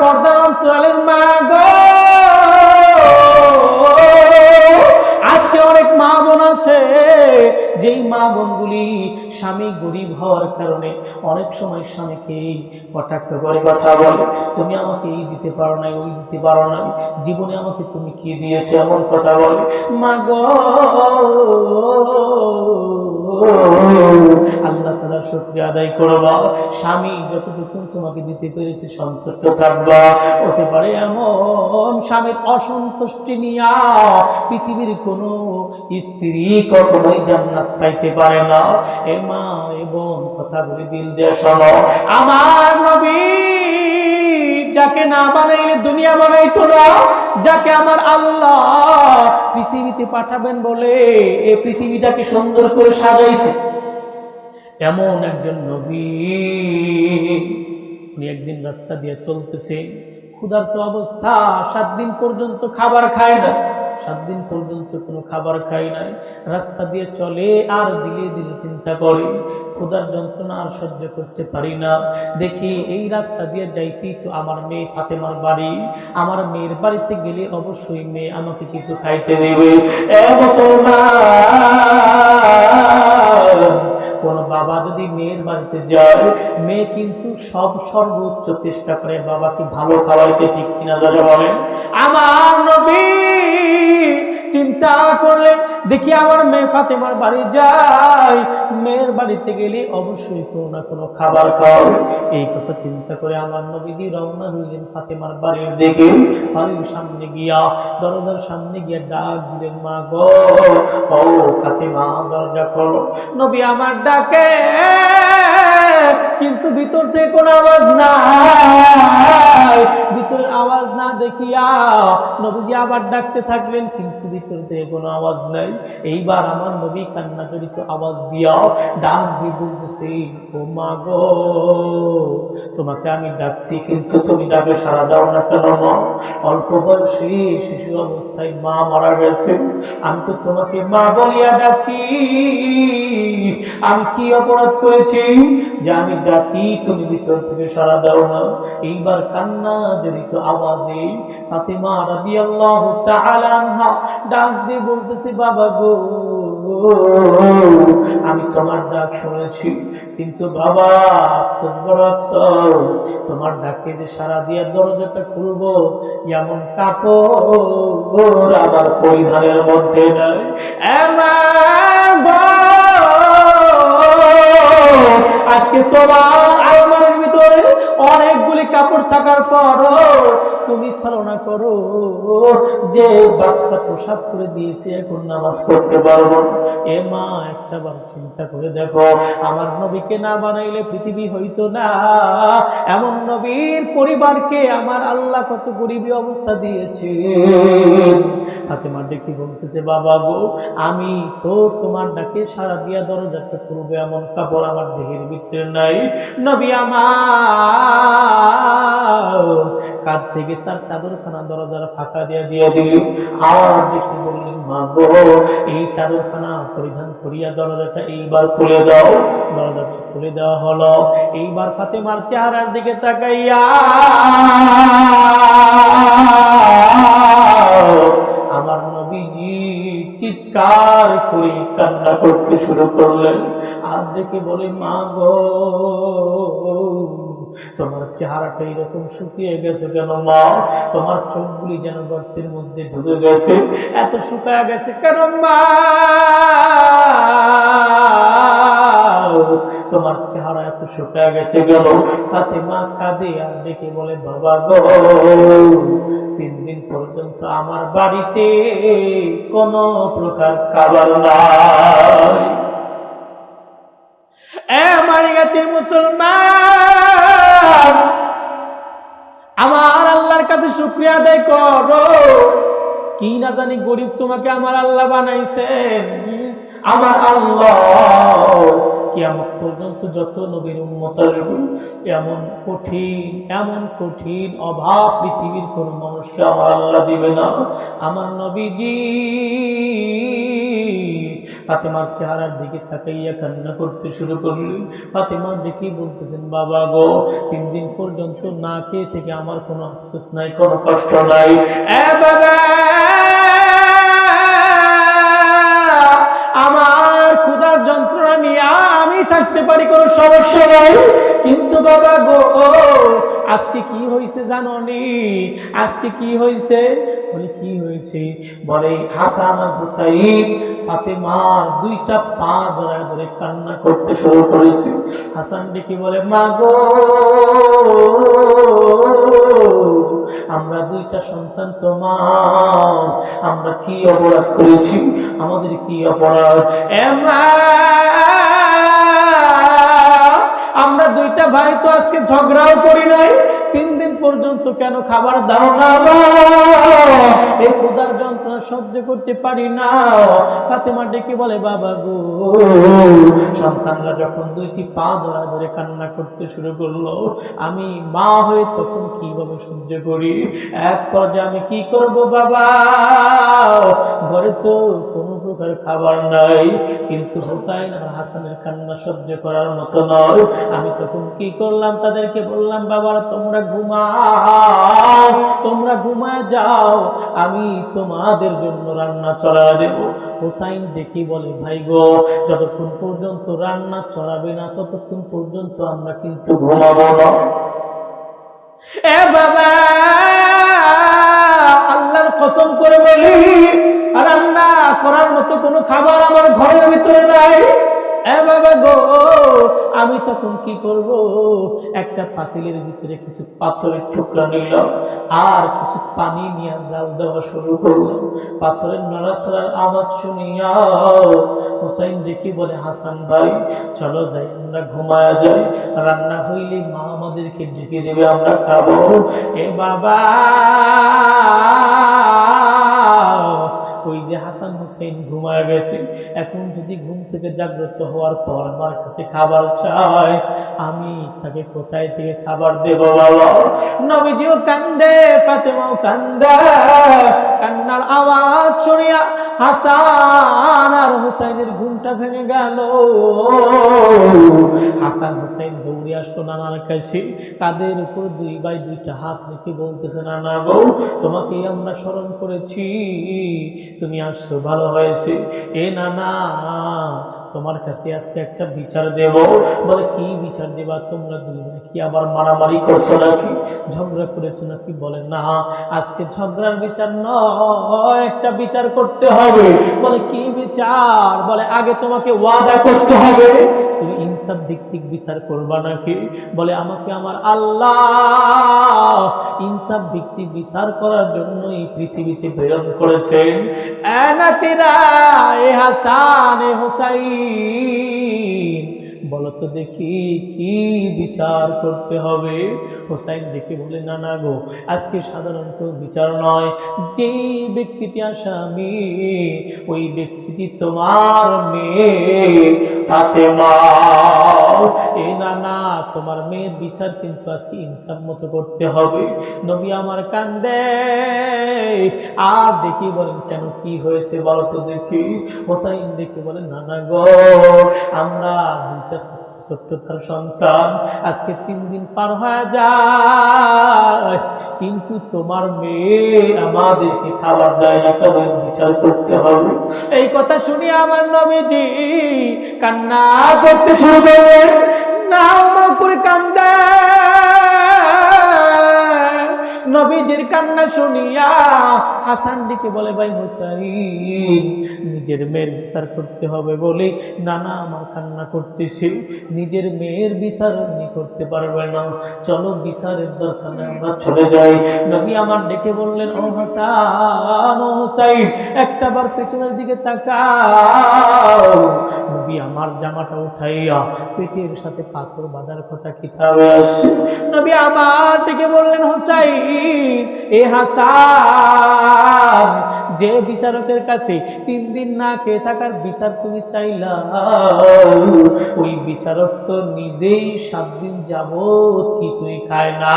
পর্দার অন্তরালের মা গো! আজকে অনেক মা বোন আছে, যেই মা বোনগুলি স্বামী গরিব হওয়ার কারণে অনেক সময় স্বামীকে কটাক্ষ করে, কথা বলে, তুমি আমাকে এই দিতে পারো নাই, ওই দিতে পারো নাই, জীবনে আমাকে তুমি কি দিয়েছ, এমন কথা বলে? মা গো! আল্লাহ তালা শুক্রিয়া আদায় করবা স্বামী যতটুকু তোমাকে দিতে পেরেছে সন্তুষ্ট থাকবা। হতে পারে এমন স্বামীর অসন্তুষ্টি নিয়া পৃথিবীর কোনো স্ত্রী কখনোই জান্নাত পাইতে পারে না। এ মা এবং কথাগুলি দিল দিয়ে শোনো। আমার নবী যাকে না বানাইলে দুনিয়া বানাইতো না, যাকে আমার আল্লাহ পৃথিবীতে পাঠাবেন বলে এই পৃথিবীটাকে সুন্দর করে সাজাইছে। এমন একজন নবী, উনি একদিন রাস্তা দিয়ে চলতেছে, ক্ষুধার্ত অবস্থা, সাত দিন পর্যন্ত খাবার খায় না। সাত দিন পর্যন্ত কোনো খাবার খায় নাই। রাস্তা দিয়ে চলে আর দিলে দিলে চিন্তা করে ক্ষুধার যন্ত্রণা আর সহ্য করতে পারি না। দেখি এই রাস্তা দিয়ে যাইতেই তো আমার মেয়ে ফাতেমার বাড়ি। আমার মেয়ের বাড়িতে গেলে অবশ্যই মেয়ে আমাকে কিছু খাইতে দেবে। কোন বাবা যদি মেয়ের বাড়িতে যায়, মেয়ে কিন্তু সব সর্বোচ্চ চেষ্টা করে বাবাকে ভালো খাওয়াইতে, ঠিক কিনা যারা বলেন? আমার নবী চিন্তা করলেন, দেখি আমার মেয়ে ফাতেমার বাড়ি যায়। মেয়ের বাড়িতে গেলে অবশ্যই কোনো না কোনো খাবার খাওয়াবে এই কথা চিন্তা করে আমার নবীজি রওনা হইলেন ফাতেমার বাড়ির দিকে। বাড়ির সামনে গিয়া, দরজার সামনে গিয়া ডাক দিলেন, মা গো, ও ফাতেমা, দরজা খোলো। নবী আমার ডাকে, কিন্তু ভিতর থেকে কোনো আওয়াজ নাই। ভিতরের আওয়াজ না দেখিয়া নবীজি আবার ডাকতে থাকলেন, কিন্তু ভিতর থেকে কোনো আওয়াজ নাই। এইবার আমার নবী কান্না জড়িত আওয়াজ দিয়া ডাক ও মা গো, তোমাকে আমি ডাকছি, কিন্তু তুমি ডাকে সারা দাও না কেন অল্প বয়সী শিশু অবস্থায় মা মারা গেছে। আমি তো তোমাকে মা বলিয়া ডাকি। আমি কি অপরাধ করেছি যে আমি ডাকি, তুমি ভিতর থেকে সারা দাও না? এইবার কান্না জড়িত আওয়াজে আমি তোমার ডাক শুনেছি, কিন্তু বাবা তোমার ডাকে যে সারা দিয়ে দরজাটা খুলবো, এমন কাপড় আমার পরিধানের মধ্যে আজকে তোমার আলমারির ভিতরে অনেকগুলি কাপড় থাকার পর তুমি চালনা করো। যে বাচ্চা প্রসাদ করে দিয়েছে, এখন নামাজ পড়তে পারব এ মা, একটা বার চিন্তা করে দেখো, আমার নবীকে না বানাইলে পৃথিবী হইতো না। এমন নবীর পরিবারকে আমার আল্লাহ কত গরিবী অবস্থা দিয়েছে। ফাতেমা ডেকে বলতেছে, বাবা গো, আমি তো তোমার ডাকে সারা দিয়া দরজাটা খুলবে, এমন কাপড় আমার দেহের ভিতরে নাই। নবী আমার কাঁধ থেকে তার চাদরখানা দরজার ফাঁকা দিয়া দিয়ে দিল। আর দেখে বললেন, মা গো, এই চাদরখানা পরিধান করিয়া দরজাটা এইবার খুলে দাও। দরজাটা খুলে দেওয়া হলো। এইবার ফাতেমার চেহারার দিকে তাকাইয়া, আমার নবীজি চিৎকার করে কান্না করতে শুরু করলেন। আর দেখে বলে, মা গো তোমার চেহারাটা এরকম শুকিয়ে গেছে কেন মা? তোমার চোখগুলি যেন গর্তের মধ্যে ঢুকে গেছে। এত শুকায় গেছে কেন মা? তোমার চেহারা এত শুকায় গেছে গেল তাতে মা কাঁদে আর ডেকে বলে, বাবা গো, তিন দিন পর্যন্ত আমার বাড়িতে কোনো প্রকার খাবার নাই। এ মারিগাতির মুসলমান, আমার আল্লাহর কাছে শুক্রিয়া আদায় করো। কি না জানি গরিব তোমাকে আমার আল্লাহ বানাইছেন। আমার আল্লাহ কিয়ামত পর্যন্ত যত নবীর আসবে, এমন কঠিন এমন কঠিন অভাব পৃথিবীর কোন মানুষকে আমার আল্লাহ দিবে না। আমার নবীজি ফাতেমার চেহারার দিকে তাকাইয়া কান্না করতে শুরু করলি ফাতেমা দেখি বলতেছেন, বাবা গো, তিন দিন পর্যন্ত না খেয়ে থেকে আমার কোনো আফসোস নাই, কোনো কষ্ট নাই। আমার ক্ষুধার যন্ত্রণা নিয়ে আমি থাকতে পারি, কোনো সমস্যা নাই। কিন্তু বাবা গো, আজকে কি হয়েছে জানো নি আজকে কি হয়েছে? বলে, কি হয়েছে? বলে, হাসান আর হুসাইন ফাতেমার দুইটা পা জড়ায় ধরে কান্না করতে শুরু করেছে। হাসান ডেকে বলে, মা গো, আমরা দুইটা সন্তান তোমার, আমরা কি অপরাধ করেছি? আমাদের কি অপরাধ? এ মা আমরা দুইটা ভাই তো আজকে ঝগড়াও করি নাই। তিন দিন পর্যন্ত কেন খাবার দাও না সহ্য করতে পারি না। ফাতেমা ডেকে বলে, বাবা গো। সন্তানরা যখন দুইটি পা ধরা ধরে কান্না করতে শুরু করল, আমি মা হয়ে তখন কীভাবে সহ্য করি? এক পর্যায়ে আমি কি করব, বাবা? ঘরে তো কোনো প্রকার খাবার নাই, কিন্তু হোসাইন আর হাসানের কান্না সহ্য করার মতো নয়। আমি তখন কি করলাম, তাদেরকে বললাম বাবারা তোমরা ঘুমাও, তোমরা ঘুমায় যাও। আমি তোমাদের জন্য রান্না চড়া দেব। হোসাইন দেখি বলে, ভাই গো, যতক্ষণ পর্যন্ত রান্না চড়াবে না, ততক্ষণ পর্যন্ত আমরা কিন্তু ঘুমাবো না। এ বাবা, আল্লাহর কসম করে বলি, রান্না করার মতো কোনো খাবার আমার ঘরের ভিতরে নাই। বাবা গো, আমি তখন কি করব? একটা পাতিলের ভিতরে কিছু পাথরের টুকরা নিলাম, আর কিছু পানি নিয়ে জাল দেওয়া শুরু করলাম। পাথরের নড়াচড়ার আওয়াজ শুনিয়া হোসাইন দেখি বলে, হাসান ভাই, চলো যাই, আমরা ঘুমায়া যাই। রান্না হইলে মা আমাদেরকে ডেকে দেবে, আমরা খাব। এ বাবা হাসান হোসেন ঘুমায় গেছে। এখন যদি ঘুম থেকে জাগ্রত হওয়ার পর আমার কাছে খাবার চায়, আমি তাকে কোথায় থেকে খাবার দেব বাবা? নবীজিও কান্দে, ফাতেমাও কান্দা, কান্নার আওয়াজ হাসান আর হুসাইনের ঘুমটা ভেঙে গেল। হাসান, হুসাইন দৌড়ে আসলো নানার কাছে। কাদের উপর দুই বাই দুইটা হাত রেখে বলতেছে, নানা গো তোমাকে আমরা স্মরণ করেছি। তুমি আসছো, ভালো হয়েছে। এ নানা তোমার কাছে আজকে একটা বিচার দেব। বলে, কি বিচার দেবা তোমরা দুই ভাই? কি আবার মারামারি করছ নাকি? ঝগড়া করেছ নাকি? বলে, না, আজকে ঝগড়ার বিচার নয়, একটা বিচার করতে হবে। বলে, কি বিচার? বলে, আগে তোমাকে ওয়াদা করতে হবে। তুমি ইনসাফ ভিত্তিক বিচার করবা নাকি? বলে, আমাকে আমার আল্লাহ ইনসাফ ভিত্তিক বিচার করার জন্য এই পৃথিবীতে প্রেরণ করেছেন। এ নাতিরা, এ হাসান, এ হোসাইন বলো তো দেখি কি বিচার করতে হবে? হোসাইন দেখে বলে, না না গো, আজকে সাধারণ কেউ বিচার নয়। যেই ব্যক্তিটি আসামি, ওই ব্যক্তিটি তোমার মেয়ে এই না না, তোমার মেয়ের বিচার কিন্তু আজকে ইনসাফ মতো করতে হবে। নবী আমার কান্দে। আর দেখি বলেন, কেন কি হয়েছে বলো তো দেখি। হোসাইন দেখি বলেন না না গো, আমরা দুইটা ছোট্ট সন্তান। আজকে তিন দিন পার হয়ে যায়, কিন্তু তোমার মেয়ে আমাদেরকে খাবার দেয় না কেমন বিচার করতে হবে। এই কথা শুনে আমার নবীজি কান্না করতে শুরু করলেন। নাও নাও করে কান্দা। নবীজির কান্না শুনিয়া হাসান দিকে বলে, ভাই হোসাইন, নিজের মেয়ের বিচার করতে হবে বলে নানা আমার কান্না করতেছে। নিজের মেয়ের বিচার উনি করতে পারবে না। চলো বিচারের দরকার আমরা চলে যাই। নবী আমার ডেকে বললেন, ও হাসান, ও হোসাইন, একটা বার পেছনের দিকে তাকাও। নবী আমার জামাটা উঠাইয়া পেটের সাথে পাথর বাঁধার কথা কিতাবে আসে নবী আমার ডেকে বললেন, হোসাইন এ হাসান, যে বিচারকের কাছে তিন দিন না খেয়ে থাকার বিচার তুমি চাইলা ওই বিচারক তো নিজেই সাত দিন যাবত কিছুই খায় না।